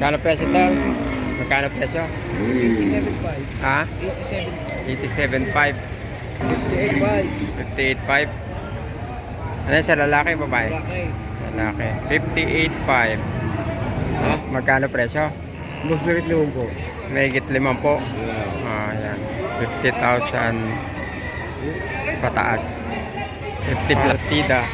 Magkano presyo, sir? Magkano presyo? 87.5. Ha? 87. 87.5. 58.5. 58.5. Ano yun, sa lalaki, babae? Okay. Lalaki. 58.5. Oh, magkano presyo? Boss Berit limang po. Mahigit limang po. Ah, yan. 50,000 pataas. 50 platida.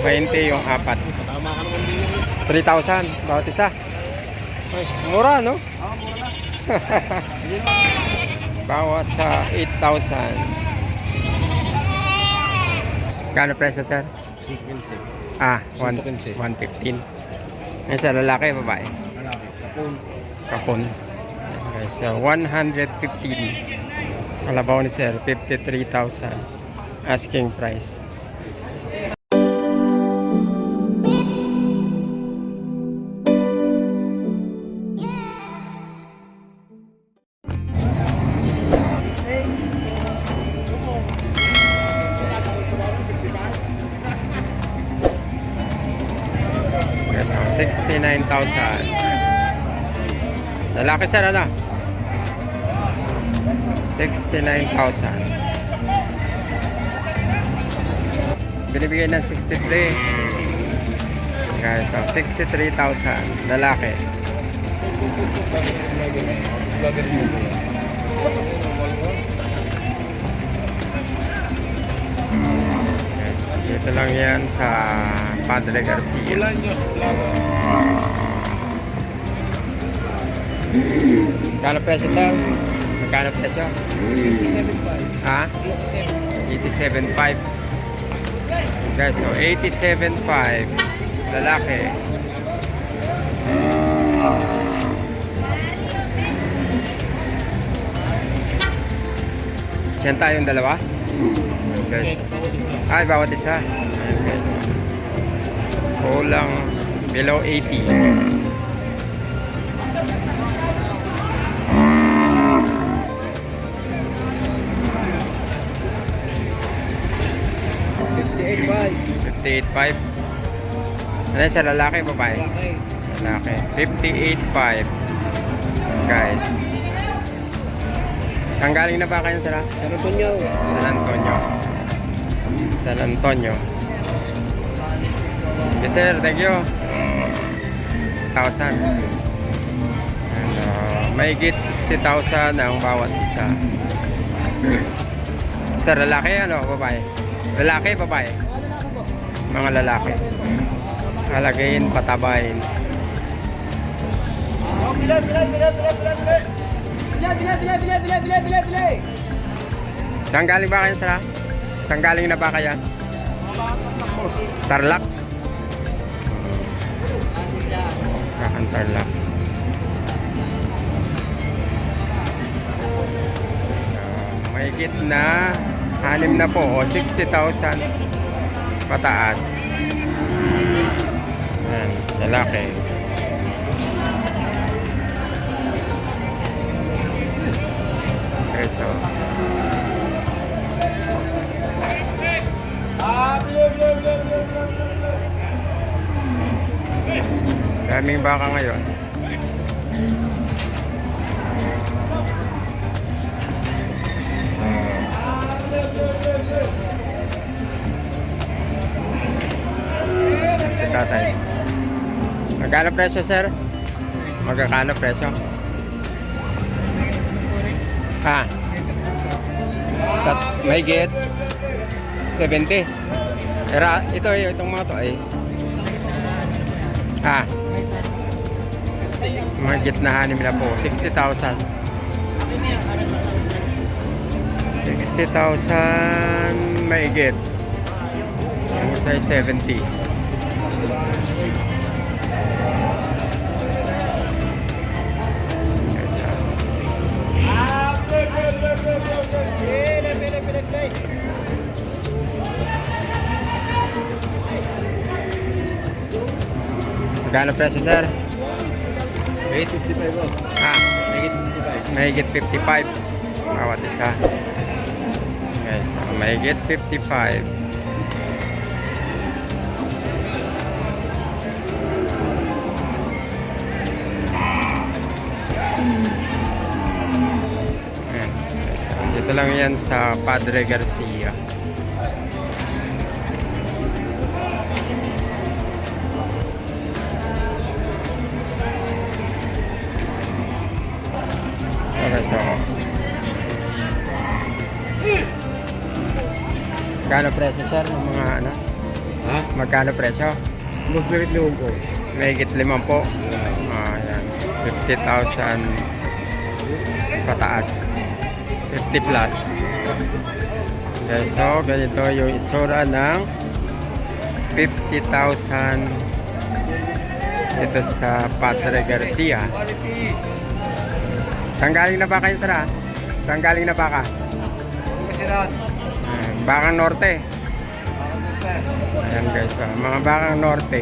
20 yung apat. Tama ka naman din. 3,000 bawat isa. Ay, mura, no? Ah, mura na. Bawas sa 8,000. Kano presyo, sir? 115. Ah, one- 115. 115. Yan sa lalaki, babae. Malaki. Kapon. Kapon. Okay, so 115. Kalabaw ni sir, 53,000. Asking price. 69,000. Lalaki sir, ano? 69,000. Binibigay ng 63. Guys, so 63,000. Lalaki. Dito lang yan sa Padre Garcia. Ilan nyo Magkano presyo sir? Magkano presyo? 87.5. Ha? 87. 87.5 Guys, so 87.5 Lalaki Siyan tayong dalawa? Guys. Ay, bawat isa Ayan, guys. Kulang below 80 58.5. 58.5 Ano sa lalaki, babae? Malaki. Lalaki. 58.5 Guys. Saan galing na ba kayo sila? Ano po nyo? San Antonio. San Antonio. Yes sir, thank you. 1,000. Ano, mahigit 60,000 ang bawat isa. Sa lalaki, ano, babae? Lalaki, babae? Mga lalaki. Halagayin, patabayin. Bilay, bilay, bilay, bilay, bilay, bilay. Bilay, bilay, bilay, bilay, bilay, ba kayo sila? Saan galing na ba kaya? Tarlac? Kakan Tarlac. Uh, mahigit na anim na po o 60,000 pataas. Yan, lalaki. Daming baka ngayon. Si tatay. Magkano presyo, sir? Magkakano presyo? Ha? Tat may get 70. Pero ah, ito, itong mga to ay Ha? Mga gitnahan nila po. 60,000. 60,000 maigit. Yung isa ay 70. Yes, ah. Ah, bilay, bilay, bilay, bilay, bilay, bilay. Bilay, bilay, bilay, bilay. Magkano presyo, sir? May 55 po. Ha? May 55. May 55. Bawat isa. Guys, okay, so may 55. Ayan. Dito lang yan sa Padre Garcia. Okay, so. Magkano presyo sir ng mga ano? Ha? Magkano presyo? Mas merit liwag ko. Mahigit limang po. Ah, yan. 50,000 pataas. 50 plus. Okay, so ganito yung itsura ng 50,000 dito sa Padre Garcia. Saan galing na baka yun, sir? ah? Saan galing na baka? Kasiran. Ah, Bakang Norte. Ayan guys, ah, mga bakang Norte.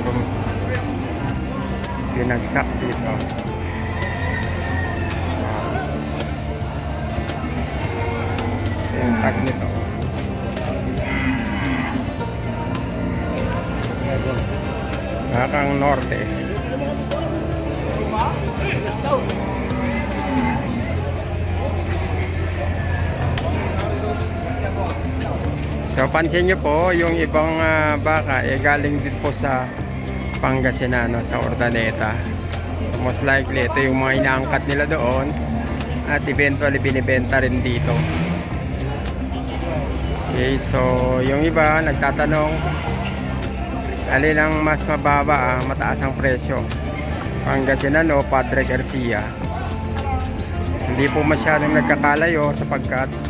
Bum- binagsak dito. Ito yung tag nito. Bakang Norte. So pansin nyo po, yung ibang ah, baka eh, galing din po sa Pangasinan, no, sa Ordaneta. So, most likely ito yung mga inaangkat nila doon at eventually binibenta rin dito. Okay, so yung iba nagtatanong alin ang mas mababa, ah, mataas ang presyo. Pangasinan o Padre Garcia. Hindi po masyadong nagkakalayo sapagkat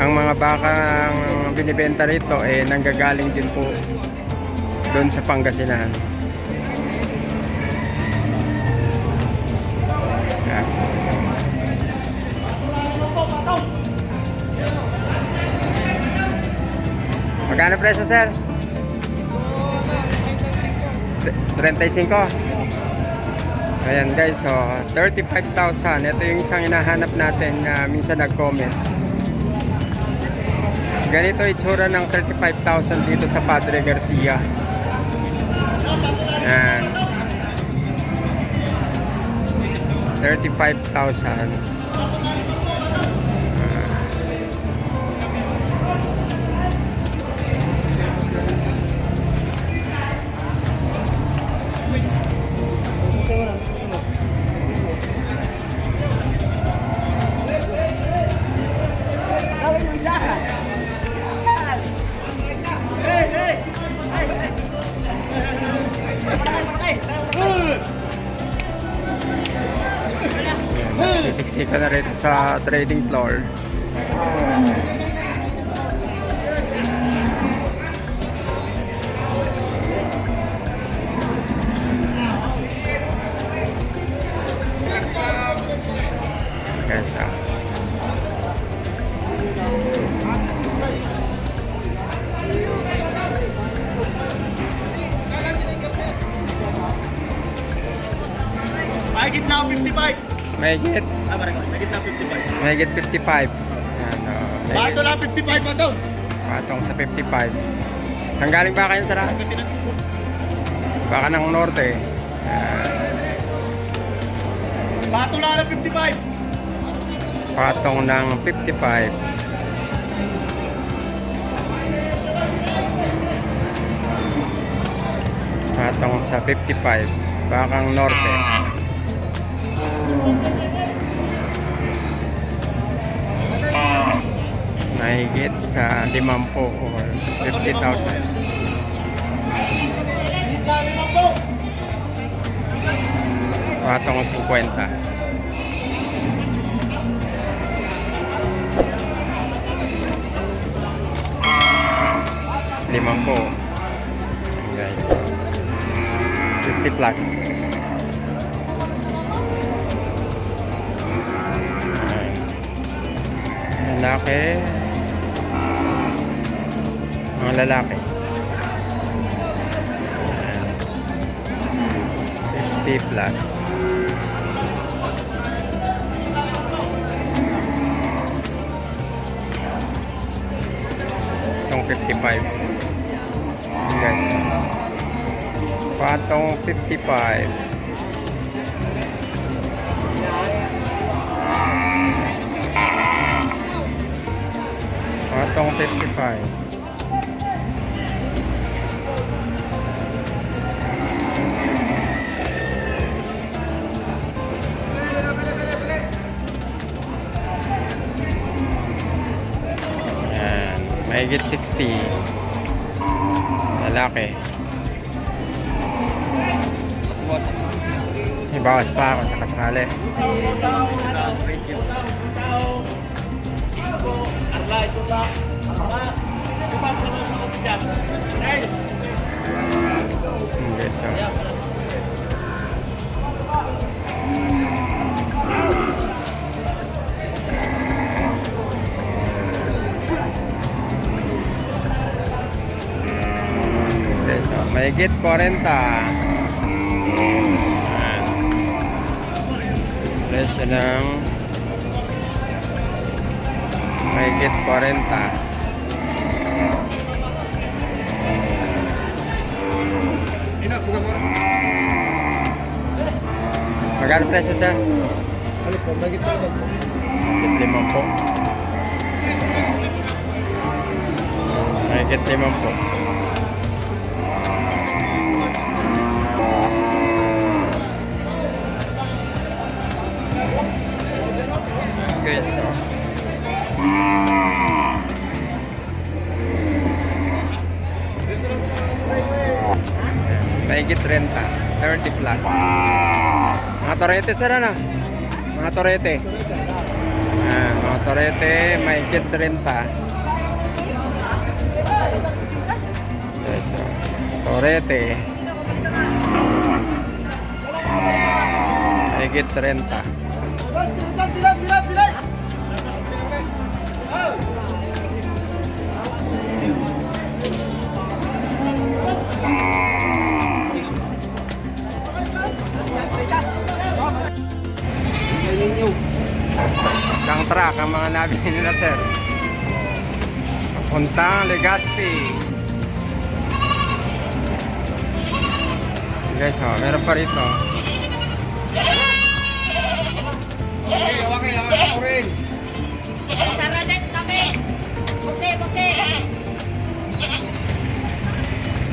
ang mga bakang binibenta rito eh nanggagaling din po doon sa Pangasinan. Magkano presyo, sir? T- 35. Ayan guys, so 35,000. Ito yung isang hinahanap natin na minsan nag-comment. Ganito itsura ng 35,000 dito sa Padre Garcia. Yan. 35,000. Ah. Sisiksika sa trading floor. Guys, ah. Mahigit na ako 55. May Ah, parang mahigit na 55. may higit 55. Yan, oh, may Bato lang 55 pa doon. Patong sa 55. Saan galing ba kayo, Sarah? Kasiran. Baka ng norte. Yan. Bato lang ng 55. Patong ng 55. Patong sa 55. Bakang norte. Mahigit sa 50 or 50,000. Mahigit na limang po. Patong 50. Limang po. Guys. 50 plus. Ayan. Lalaki mga lalaki. 50 plus. Itong 55 yes patong 55 Patong 55 Mahigit 60. Lalaki. May bawas pa ako sa? Guys, Hindi, so. Hindi, so. Mahigit 40. Ayan. Presyo ng mahigit 40. Magkano presyo sir? Ano po, bagit po po. Limang po. Mahigit limang po. Mahigit renta. 30 plus. Mga torete sir ano? Mga torete. Mga torete, mahigit 30. Yes, torete. Mahigit 30. Isang truck ang mga nabili nila sir. Papuntang Legazpi. Guys, oh, meron pa rito. Saradet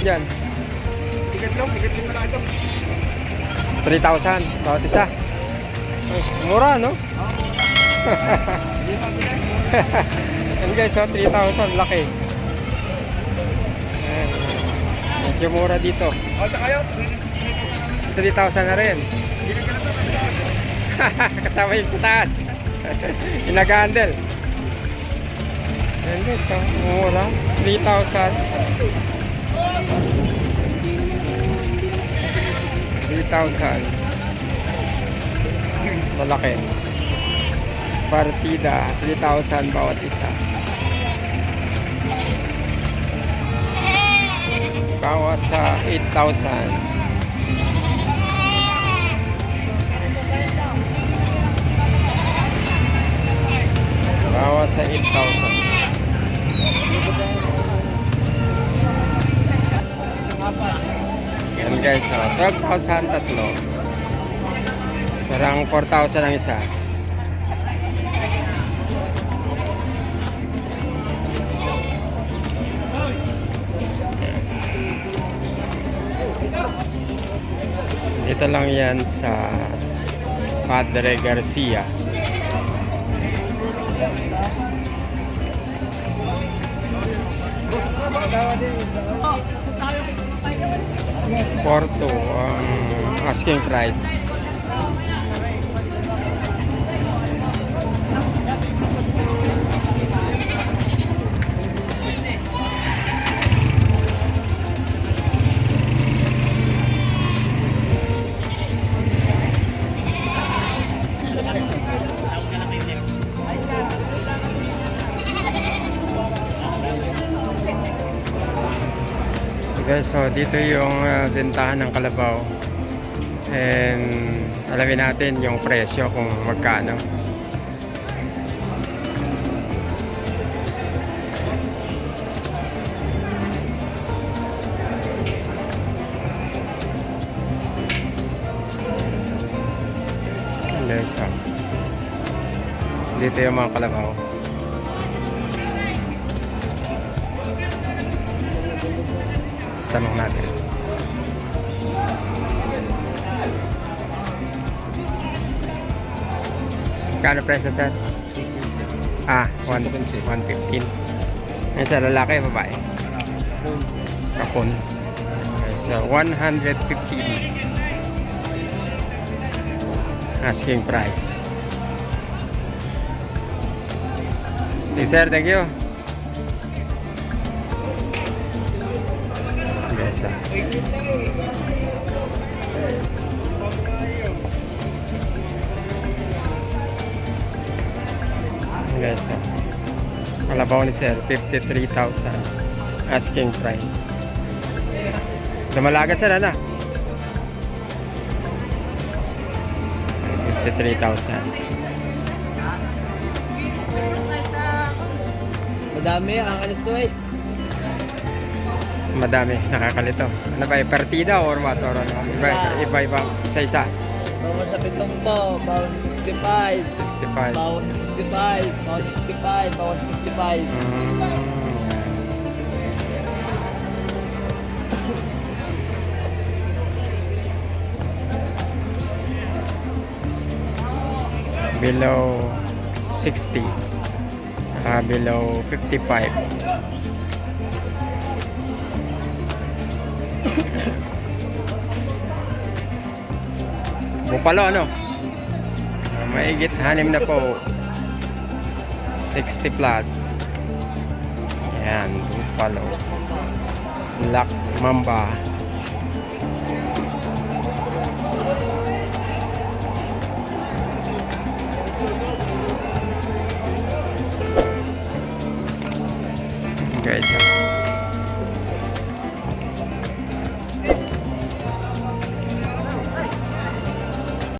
Yan. Ticket lang, ticket lang na ito. 3,000 bawat isa. Ay, mura, no? Yan guys, so 3,000 laki. Ayan. Medyo mura dito. O, sa kayo? 3,000 na rin. Kasama yung taas. yung nag-handle. Ayan guys, so mura. 3,000. 3,000. Malaki. Partida, 3,000 bawat isa. Bawas sa 8,000. Bawas sa 8,000. Yan guys, oh, 12,000 tatlo. Parang 4,000 ang isa. Dito lang yan sa Padre Garcia. Porto ang asking price. So dito yung uh, ng kalabaw. And alamin natin yung presyo kung magkano. Dito yung mga kalabaw. Tanong natin. Kano presyo sir? Ah, 1, 115. Yan sa lalaki, babae. Kapon. So, 115. Asking price. Okay, sir, thank you. Yes, sir. Kalabaw ni sir, 53,000. Asking price. Dumalaga sir, ano? 53,000. Madami ang kalito eh. Madami, nakakalito. Ano ba, partida or what? Or ano? Iba, iba, iba, isa-isa. Bawas sa pitong to, bawas 65. 65. Bawas sa 65, bawas 65, bawas 55. Mm. Below 60. Saka below 55. Bupalo ano? Maigit hanim na po. 60 plus. Yan, Buffalo. Black Mamba.